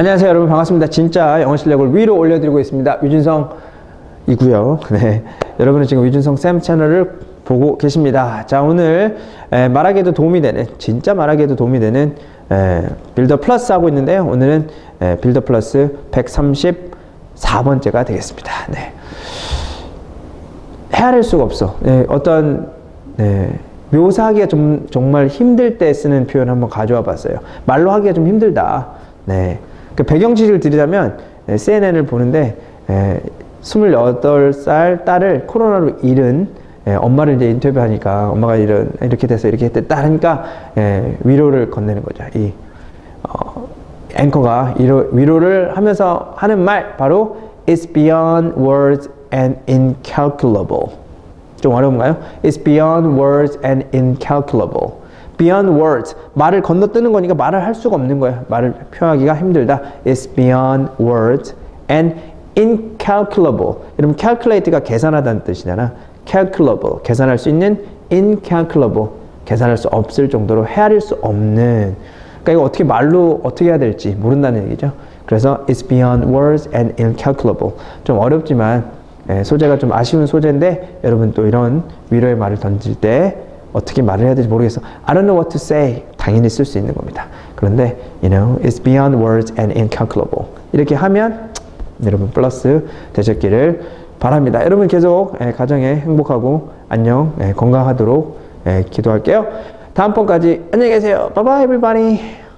안녕하세요 여러분. 반갑습니다. 진짜 영어 실력을 위로 올려드리고 있습니다. 유준성이고요. 네. 여러분은 지금 유준성 쌤 채널을 보고 계십니다. 자 오늘 에, 말하기에도 도움이 되는 진짜 말하기에도 도움이 되는 에, 빌더 플러스 하고 있는데요. 오늘은 에, 빌더 플러스 134번째가 되겠습니다. 네. 헤아릴 수가 없어. 네, 어떤 네, 묘사하기가 좀 정말 힘들 때 쓰는 표현 한번 가져와 봤어요. 말로 하기가 좀 힘들다. 네. 그 배경 지식을 드리자면 에, CNN을 보는데 에, 28살 딸을 코로나로 잃은 에, 엄마를 이제 인터뷰하니까 엄마가 이런 이렇게 돼서 이렇게 했다 하니까 에, 위로를 건네는 거죠. 이 어, 앵커가 위로, 위로 를 하면서 하는 말 바로 It's beyond words and incalculable. 좀 어려운가요? It's beyond words and incalculable. Beyond words. 말을 건너뛰는 거니까 말을 할 수가 없는 거예요. 말을 표현하기가 힘들다. It's beyond words and incalculable. 여러분, calculate가 계산하다는 뜻이잖아. calculable. 계산할 수 있는 incalculable. 계산할 수 없을 정도로 헤아릴 수 없는. 그러니까 이거 어떻게 말로 어떻게 해야 될지 모른다는 얘기죠. 그래서 it's beyond words and incalculable. 좀 어렵지만 예, 소재가 좀 아쉬운 소재인데 여러분 또 이런 위로의 말을 던질 때 어떻게 말을 해야 될지 모르겠어. I don't know what to say. 당연히 쓸 수 있는 겁니다. 그런데 you know, it's beyond words and incalculable. 이렇게 하면 여러분 플러스 되셨기를 바랍니다. 여러분 계속 예, 가정에 행복하고 안녕 예, 건강하도록 예, 기도할게요. 다음번까지 안녕히 계세요. Bye bye everybody.